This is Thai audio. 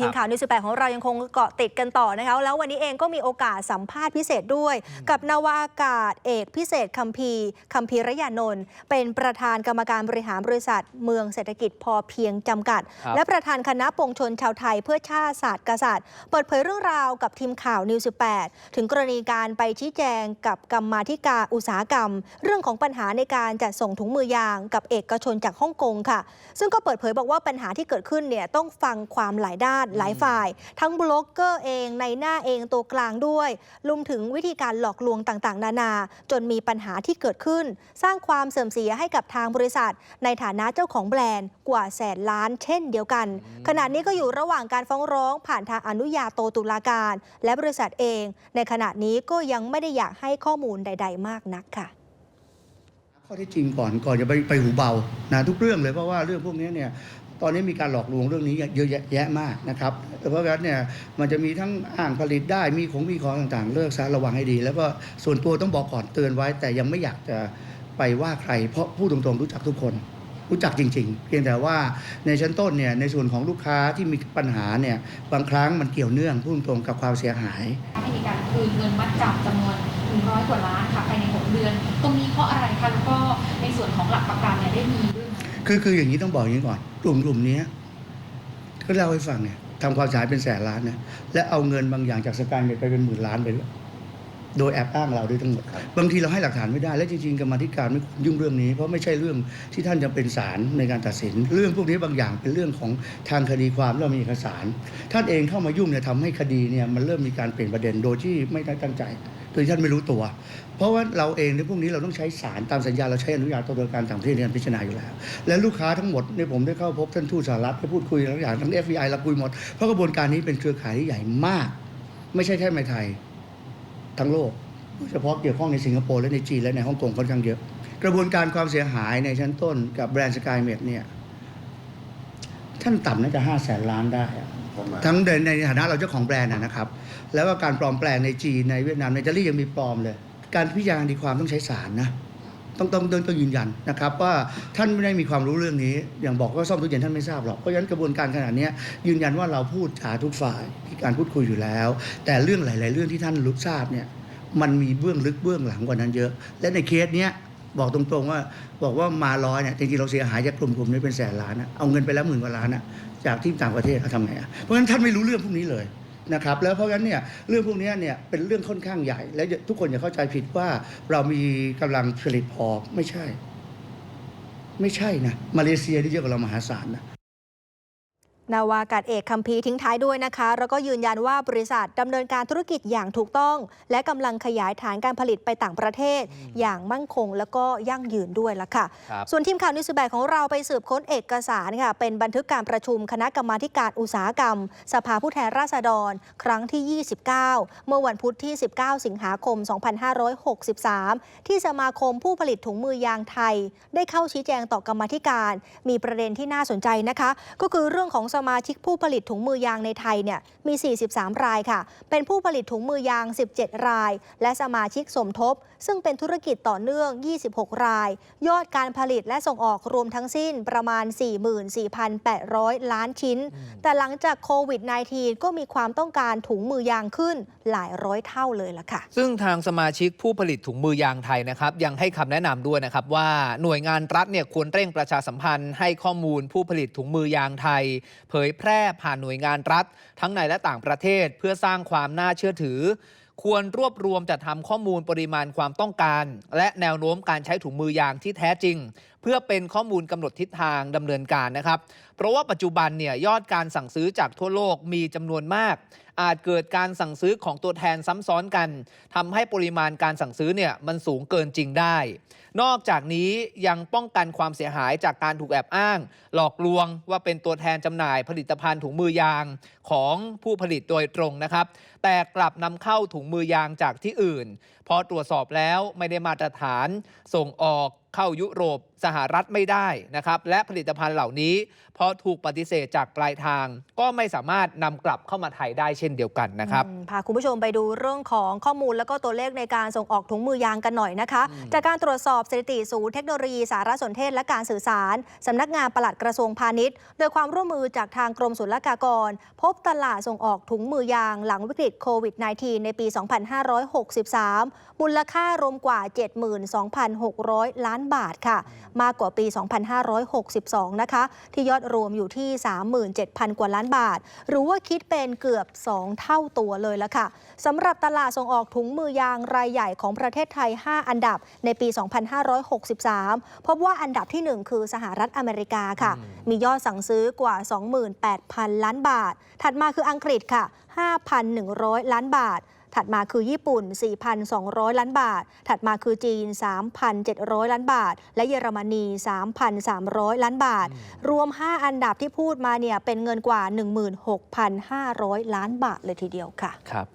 ทีมข่าวนิวส์แปของเรายังคงเกาะติดกันต่อนะคะแล้ววันนี้เองก็มีโอกาสสัมภาษณ์พิเศษด้วย กับนาวาอากาศเอกพิเศษคัมพีร์คัมพีระยานนท์เป็นประธานกรรมการบริหารบริษัท เมืองเศรษฐกิจพอเพียงจำกัดครับและประธานคณะปวงชนชาวไทยเพื่อชาติศาสตร์กษัตริย์เปิดเผยเรื่องราวกับทีมข่าวนิวส์แถึงกรณีการไปชี้แจงกับกรรมาธิการอุตสาหกรรม เรื่องของปัญหาในการจัดส่งถุงมือยางกับเอกชนจากฮ่องกงค่ะ ซึ่งก็เปิดเผยบอกว่าปัญหาที่เกิดขึ้นเนี่ยต้องฟังความหลายด้านหลายฝ่าย ทั้งบล็อกเกอร์เองในหน้าเองตัวกลางด้วยรวมถึงวิธีการหลอกลวงต่างๆ นานา จนมีปัญหาที่เกิดขึ้น สร้างความเสื่อมเสียให้กับทางบริษัท ในฐานะเจ้าของแบรนด์กว่าแสนล้านเช่นเดียวกัน ขณะนี้ก็อยู่ระหว่างการฟ้องร้องผ่านทางอนุญาโตตุลาการ และบริษัทเอง ในขณะนี้ก็ยังไม่ได้อยากให้ข้อมูลใด ๆ มากนักค่ะ ข้อเที่จริงก่อนก่อนจะไปไปหูเบานะทุกเรื่องเลยเพราะว่าเรื่องพวกนี้เนี่ยตอนนี้มีการหลอกลวงเรื่องนี้เยอะแยะแยะมากนะครับเพราะฉะนั้นเนี่ยมันจะมีทั้งอ้างผลิตได้มีของมีของต่างๆ เลิกซะระวังให้ดี แล้วก็ส่วนตัวต้องบอกก่อนเตือนไว้ แต่ยังไม่อยากจะไปว่าใคร เพราะพูดตรงๆรู้จักทุกคน รู้จักจริง ๆ เพียงแต่ว่าในชั้นต้นเนี่ยในส่วนของลูกค้าที่มีปัญหาเนี่ยบางครั้งมันเกี่ยวเนื่องพูดตรงกับความเสียหายให้มีการคืนเงินมัดจำจำนวน 100 กว่าล้านค่ะภายใน 6 เดือน ตรงนี้เพราะอะไรคะแล้วก็ในส่วนของหลักประกันเนี่ยได้มีด้วยไหมคือคืออย่างนี้ต้องบอกอย่างนี้ก่อน กลุ่มกลุ่มนี้ก็เล่าให้ฟังเนี่ยทำความเสียหายเป็นแสนล้านนะและเอาเงินบางอย่างจากสกายเน็ตไปเป็นหมื่นล้านไปด้วยโดยแอบอ้างเราด้วยทั้งหมดบางทีเราให้หลักฐานไม่ได้ และจริงๆกรรมาธิการไม่ควรยุ่งเรื่องนี้ เพราะไม่ใช่เรื่องที่ท่านจะเป็นศาลในการตัดสิน เรื่องพวกนี้บางอย่างเป็นเรื่องของทางคดีความเรามีเอกสาร ท่านเองเข้ามายุ่งเนี่ยทำให้คดีเนี่ยมันเริ่มมีการเปลี่ยนประเด็นโดยที่ไม่ได้ตั้งใจ โดยท่านไม่รู้ตัว เพราะว่าเราเองในพวกนี้เราต้องใช้สารตามสัญญาเราใช้อนุญาโตตุลาการต่างประเทศในการพิจารณาอยู่แล้ว และลูกค้าทั้งหมดเนี่ยผมได้เข้าพบท่านทูตสหรัฐไปพูดคุยทั้งอย่างทั้ง FBI เราคุยหมดเพราะกระบวนการนี้เป็นเครือข่ายที่ใหญ่มาก ไม่ใช่แค่ในไทยทั้งโลกโดยเฉพาะเกี่ยวข้องในสิงคโปร์และในจีนและในฮ่องกงค่อนข้างเยอะ กระบวนการความเสียหายในชั้นต้นกับแบรนด์สกายเมดเนี่ยท่านต่ำน่าจะห้าแสนล้านได้ ทั้งในในฐานะเราเจ้าของแบรนด์นะครับ แล้วก็การปลอมแปลงในจีนในเวียดนามในอิตาลียังมีปลอมเลย การพิจารณาดีความต้องใช้ศาลนะต้องต้องต้องต้องยืนยันนะครับว่าท่านไม่ได้มีความรู้เรื่องนี้ อย่างบอกว่าซ่อมตู้เย็นท่านไม่ทราบหรอกเพราะฉะนั้นกระบวนการขนาดนี้ยืนยันว่าเราพูดจาทุกฝ่ายมีการพูดคุยอยู่แล้ว แต่เรื่องหลาย ๆ เรื่องที่ท่านรู้ทราบเนี่ยมันมีเบื้องลึกเบื้องหลังกว่านั้นเยอะ และในเคสเนี้ยบอกตรง ๆ ว่าบอกว่ามาร้อยเนี่ยจริง ๆ เราเสียหายจากกลุ่มกลุ่มนี้เป็นแสนล้านนะเอาเงินไปแล้วหมื่นกว่าล้านนะ จากที่ต่างประเทศเขาทำไงอะเพราะฉะนั้นท่านไม่รู้เรื่องพวกนี้เลยนะครับแล้วเพราะฉะนั้นเนี่ยเรื่องพวกนี้เนี่ยเป็นเรื่องค่อนข้างใหญ่ และทุกคนอย่าเข้าใจผิดว่าเรามีกำลังผลิตพอไม่ใช่ ไม่ใช่นะมาเลเซียที่เยอะกว่าเรามหาศาลนะ นาวากาศเอกคัมพีร์ทิ้งท้ายด้วยนะคะ แล้วก็ยืนยันว่าบริษัทดำเนินการธุรกิจอย่างถูกต้อง และกำลังขยายฐานการผลิตไปต่างประเทศ อย่างมั่นคง แล้วก็ยั่งยืนด้วยละค่ะครับส่วนทีมข่าวนิวส์แบกของเราไปสืบค้นเอกสารค่ะ เป็นบันทึกการประชุมคณะกรรมาธิการอุตสาหกรรม สภาผู้แทนราษฎร ครั้งที่ 29 เมื่อวันพุธที่ 19 สิงหาคม 2563 ที่สมาคมผู้ผลิตถุงมือยางไทย ได้เข้าชี้แจงต่อกรรมาธิการ มีประเด็นที่น่าสนใจนะคะ ก็คือเรื่องของสมาชิกผู้ผลิตถุงมือยางในไทยเนี่ยมี 43 รายค่ะ เป็นผู้ผลิตถุงมือยาง 17 ราย และสมาชิกสมทบ ซึ่งเป็นธุรกิจต่อเนื่อง 26 ราย ยอดการผลิตและส่งออกรวมทั้งสิ้นประมาณ 44,800 ล้านชิ้น แต่หลังจากโควิด -19 ก็มีความต้องการถุงมือยางขึ้นหลายร้อยเท่าเลยล่ะค่ะ ซึ่งทางสมาชิกผู้ผลิตถุงมือยางไทยนะครับ ยังให้คำแนะนำด้วยนะครับว่าหน่วยงานรัฐเนี่ยควรเร่งประชาสัมพันธ์ให้ข้อมูลผู้ผลิตถุงมือยางไทยเผยแพร่ผ่านหน่วยงานรัฐ ทั้งในและต่างประเทศเพื่อสร้างความน่าเชื่อถือ ควรรวบรวมจัดทำข้อมูลปริมาณความต้องการ และแนวโน้มการใช้ถุงมือยางที่แท้จริง เพื่อเป็นข้อมูลกำหนดทิศทางดำเนินการนะครับ เพราะว่าปัจจุบันเนี่ยยอดการสั่งซื้อจากทั่วโลกมีจำนวนมาก อาจเกิดการสั่งซื้อของตัวแทนซ้ำซ้อนกันทำให้ปริมาณการสั่งซื้อเนี่ยมันสูงเกินจริงได้ นอกจากนี้ยังป้องกันความเสียหายจากการถูกแอบอ้าง หลอกลวงว่าเป็นตัวแทนจำหน่ายผลิตภัณฑ์ถุงมือยางของผู้ผลิตโดยตรงนะครับ แต่กลับนำเข้าถุงมือยางจากที่อื่น พอตรวจสอบแล้วไม่ได้มาตรฐานส่งออก เข้ายุโรปสหรัฐไม่ได้นะครับและผลิตภัณฑ์เหล่านี้ พอถูกปฏิเสธจากปลายทาง ก็ไม่สามารถนำกลับเข้ามาไทยได้เช่นเดียวกันนะครับอืมพาคุณผู้ชมไปดูเรื่องของข้อมูลแล้วก็ตัวเลขในการส่งออกถุงมือยางกันหน่อยนะคะอืมจากการตรวจสอบสถิติศูนย์เทคโนโลยีสารสนเทศและการสื่อสารสำนักงานปลัดกระทรวงพาณิชย์ โดยความร่วมมือจากทางกรมศุลกากร พบตลาดส่งออกถุงมือยางหลังวิกฤตโควิด -19 ในปี 2563 มูลค่ารวมกว่า 72,600 ล้านบาทค่ะ มากกว่าปี 2562 นะคะ ที่ยอดรวมอยู่ที่ 37,000 กว่าล้านบาท หรือว่าคิดเป็นเกือบ 2 เท่าตัวเลยละค่ะสำหรับตลาดส่งออกถุงมือยางรายใหญ่ของประเทศไทย 5 อันดับในปี 2563 พบว่าอันดับที่ 1 คือสหรัฐอเมริกาค่ะอืมมียอดสั่งซื้อกว่า 28,000 ล้านบาท ถัดมาคืออังกฤษค่ะ 5,100 ล้านบาท ถัดมาคือญี่ปุ่น 4,200 ล้านบาท ถัดมาคือจีน 3,700 ล้านบาท และเยอรมนี 3,300 ล้านบาท รวม 5 อันดับที่พูดมาเนี่ยเป็นเงินกว่า 16,500 ล้านบาทเลยทีเดียวค่ะ ครับ